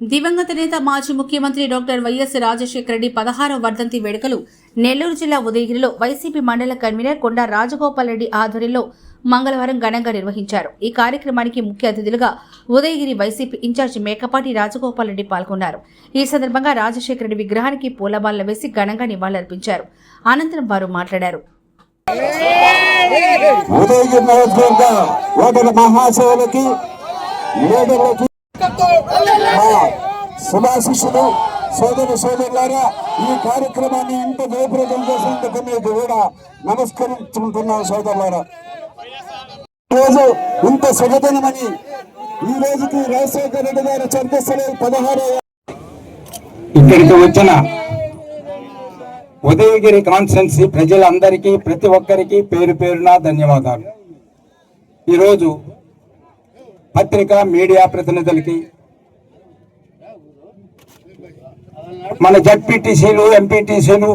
దివంగత నేత మాజీ ముఖ్యమంత్రి డాక్టర్ వైఎస్ రాజశేఖర రెడ్డి పదహారవ వర్ధంతి వేడుకలు నెల్లూరు జిల్లా ఉదయగిరిలో వైసీపీ మండల కన్వీనర్ కొండ రాజగోపాల్ రెడ్డి ఆధ్వర్యంలో మంగళవారం ఘనంగా నిర్వహించారు. ఈ కార్యక్రమానికి ముఖ్య అతిథులుగా ఉదయగిరి వైసీపీ ఇన్ఛార్జి మేకపాటి రాజగోపాల్ రెడ్డి పాల్గొన్నారు. ఈ సందర్భంగా రాజశేఖర రెడ్డి విగ్రహానికి పూలబాల్ల వేసి ఘనంగా నివాళులర్పించారు. అనంతరం వారు మాట్లాడారు. ఉదయగిరి శుభాశిషులు సోదరు సోదరులారా ఈ కార్యక్రమాన్ని ఇంత జయప్రదం చేసినందుకు మీకు కూడా నమస్కరించుకుంటున్నాం సోదరులారా. రోజు ఇంత సుగతనమని ఈ రోజుకి రాజశేఖర రెడ్డి గారి చర్చలు పదహారవ ఇక్కడికి వచ్చిన ఉదయగిరి కాన్స్టెన్సీ ప్రజలందరికీ ప్రతి ఒక్కరికి పేరు పేరున ధన్యవాదాలు. ఈరోజు పత్రిక మీడియా ప్రతినిధులకి మన జడ్పీటీసీలు ఎంపీటీసీలు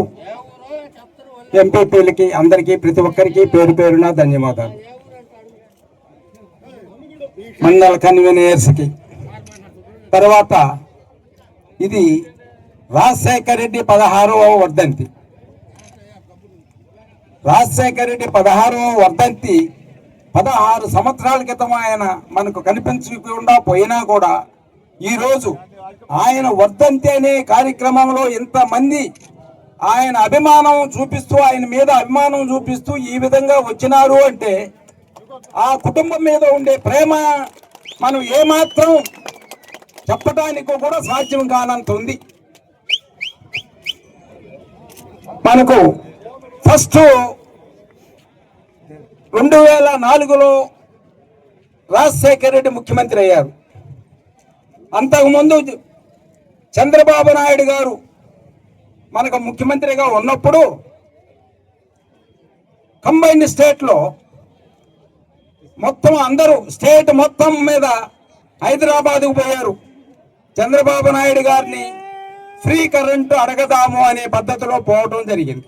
ఎంపీపీలకి అందరికీ ప్రతి ఒక్కరికి పేరు పేరున ధన్యవాదాలు. మండల కన్వీనర్స్కి. తర్వాత ఇది రాజశేఖర రెడ్డి పదహారవ వర్ధంతి. రాజశేఖర రెడ్డి పదహారవ వర్ధంతి పదహారు సంవత్సరాల క్రితం ఆయన మనకు కనిపించకుండా పోయినా కూడా ఈరోజు ఆయన వర్ధంతి అనే కార్యక్రమంలో ఇంతమంది ఆయన అభిమానం చూపిస్తూ ఆయన మీద అభిమానం చూపిస్తూ ఈ విధంగా వచ్చినారు అంటే ఆ కుటుంబం మీద ఉండే ప్రేమ మనం ఏమాత్రం చెప్పడానికి కూడా సాధ్యం కానంత ఉంది. మనకు ఫస్ట్ రెండు వేల నాలుగులో రాజశేఖర రెడ్డి ముఖ్యమంత్రి అయ్యారు. అంతకుముందు చంద్రబాబు నాయుడు గారు మనకు ముఖ్యమంత్రిగా ఉన్నప్పుడు కంబైన్డ్ స్టేట్లో మొత్తం అందరూ స్టేట్ మొత్తం మీద హైదరాబాద్కు పోయారు. చంద్రబాబు నాయుడు గారిని ఫ్రీ కరెంటు అడగదాము అనే పద్ధతిలో పోవటం జరిగింది.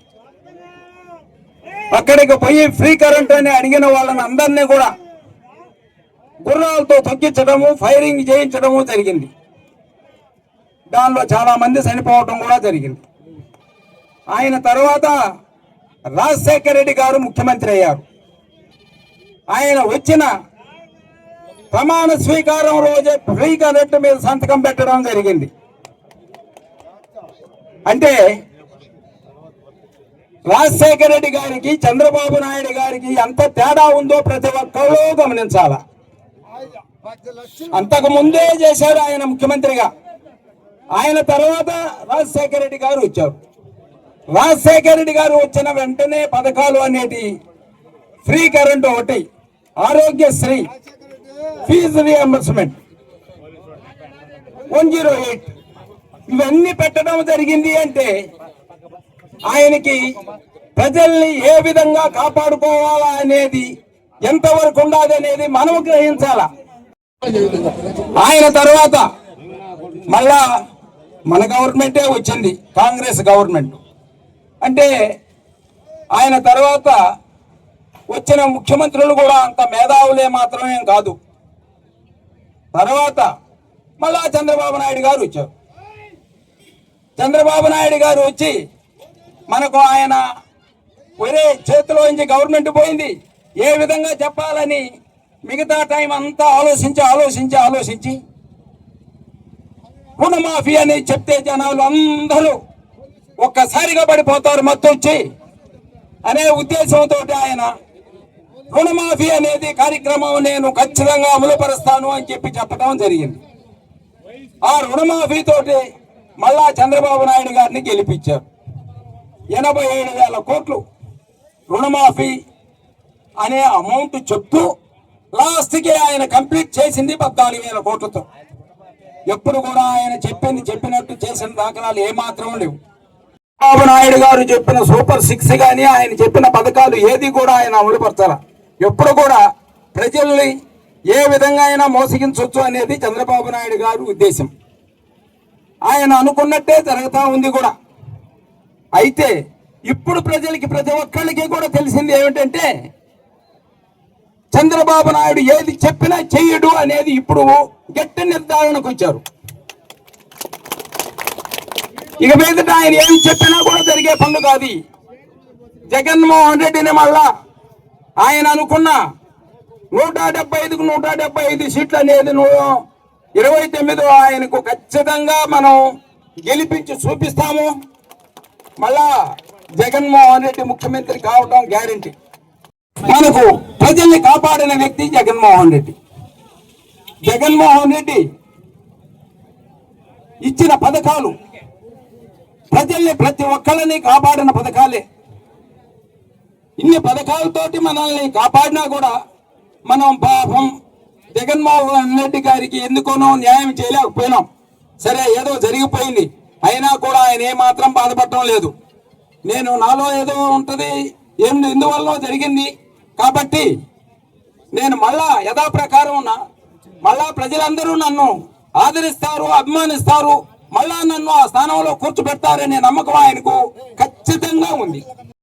అక్కడికి పోయి ఫ్రీ కరెంట్ అని అడిగిన వాళ్ళని అందరినీ కూడా గుర్రాలతో తొక్కించడము ఫైరింగ్ చేయించడము జరిగింది. దానిలో చాలా మంది చనిపోవటం కూడా జరిగింది. ఆయన తర్వాత రాజశేఖర రెడ్డి గారు ముఖ్యమంత్రి అయ్యారు. ఆయన వచ్చిన ప్రమాణ స్వీకారం రోజే ఫ్రీ కరెంట్ మీద సంతకం పెట్టడం జరిగింది. అంటే రాజశేఖర రెడ్డి గారికి చంద్రబాబు నాయుడు గారికి ఎంత తేడా ఉందో ప్రతి ఒక్కరూ గమనించాల? అంతకు ముందే చేశారు ఆయన ముఖ్యమంత్రిగా. ఆయన తర్వాత రాజశేఖర రెడ్డి గారు వచ్చారు. రాజశేఖర రెడ్డి గారు వచ్చిన వెంటనే పథకాలు అనేటి ఫ్రీ కరెంట్ ఒకటి Aarogyasri fee reimbursement one zero eight ఇవన్నీ పెట్టడం జరిగింది అంటే ఆయనకి ప్రజల్ని ఏ విధంగా కాపాడుకోవాలా అనేది ఎంతవరకు ఉండాలి అనేది మనం గ్రహించాల? ఆయన తర్వాత మళ్ళా మన గవర్నమెంటే వచ్చింది కాంగ్రెస్ గవర్నమెంట్. అంటే ఆయన తర్వాత వచ్చిన ముఖ్యమంత్రులు కూడా అంత మేధావులే మాత్రమే కాదు. తర్వాత మళ్ళా చంద్రబాబు నాయుడు గారు వచ్చారు. చంద్రబాబు నాయుడు గారు వచ్చి మనకు ఆయన ఒరే చేతిలోంచి గవర్నమెంట్ పోయింది. ఏ విధంగా చెప్పాలని మిగతా టైం అంతా ఆలోచించి ఆలోచించి ఆలోచించి రుణమాఫీ అని చెప్తే జనాలు అందరూ ఒక్కసారిగా పడిపోతారు మత్తొచ్చి అనే ఉద్దేశంతో ఆయన రుణమాఫీ అనేది కార్యక్రమం నేను ఖచ్చితంగా అమలుపరుస్తాను అని చెప్పి చెప్పడం జరిగింది. ఆ రుణమాఫీతోటి మళ్ళా చంద్రబాబు నాయుడు గారిని గెలిపించారు. ఎనభై ఏడు వేల కోట్లు రుణమాఫీ అనే అమౌంట్ చెప్తూ లాస్ట్కి ఆయన కంప్లీట్ చేసింది పద్నాలుగు వేల కోట్లతో. ఎప్పుడు కూడా ఆయన చెప్పింది చెప్పినట్టు చేసిన దాఖలాలు ఏమాత్రం లేవు. చంద్రబాబు నాయుడు గారు చెప్పిన సూపర్ సిక్స్ కానీ ఆయన చెప్పిన పథకాలు ఏది కూడా ఆయన అమలుపరచాల ఎప్పుడు కూడా ప్రజల్ని ఏ విధంగా అయినా మోసగించవచ్చు అనేది చంద్రబాబు నాయుడు గారు ఉద్దేశం. ఆయన అనుకున్నట్టే జరుగుతూ ఉంది కూడా. అయితే ఇప్పుడు ప్రజలకి ప్రతి ఒక్కళ్ళకి కూడా తెలిసింది ఏమిటంటే చంద్రబాబు నాయుడు ఏది చెప్పినా చెయ్యడు అనేది ఇప్పుడు గట్టి నిర్ధారణకు వచ్చారు. ఇక మీదట ఆయన ఏం చెప్పినా కూడా జరిగే పనులు కాదు. జగన్మోహన్ రెడ్డిని మళ్ళా ఆయన అనుకున్న నూట డెబ్బై ఐదుకు నూట డెబ్బై ఐదు సీట్లు అనేది నువ్వు ఇరవై తొమ్మిది ఆయనకు ఖచ్చితంగా మనం గెలిపించి చూపిస్తాము. మళ్ళా జగన్మోహన్ రెడ్డి ముఖ్యమంత్రి కావడం గ్యారంటీ. మనకు ప్రజల్ని కాపాడిన వ్యక్తి జగన్మోహన్ రెడ్డి. జగన్మోహన్ రెడ్డి ఇచ్చిన పథకాలు ప్రజల్ని ప్రతి ఒక్కళ్ళని కాపాడిన పథకాలే. ఇన్ని పథకాలతోటి మనల్ని కాపాడినా కూడా మనం పాపం జగన్మోహన్ రెడ్డి గారికి ఎందుకోనో న్యాయం చేయలేకపోయినాం. సరే ఏదో జరిగిపోయింది. అయినా కూడా ఆయన ఏమాత్రం బాధపడటం లేదు. నేను నాలో ఏదో ఉంటుంది ఏం ఎందువల్ల జరిగింది? కాబట్టి నేను మళ్ళా యథాప్రకారం ఉన్నా మళ్ళా ప్రజలందరూ నన్ను ఆదరిస్తారు అభిమానిస్తారు మళ్ళా నన్ను ఆ స్థానంలో కూర్చోబెడతారనే నమ్మకం ఆయనకు ఖచ్చితంగా ఉంది.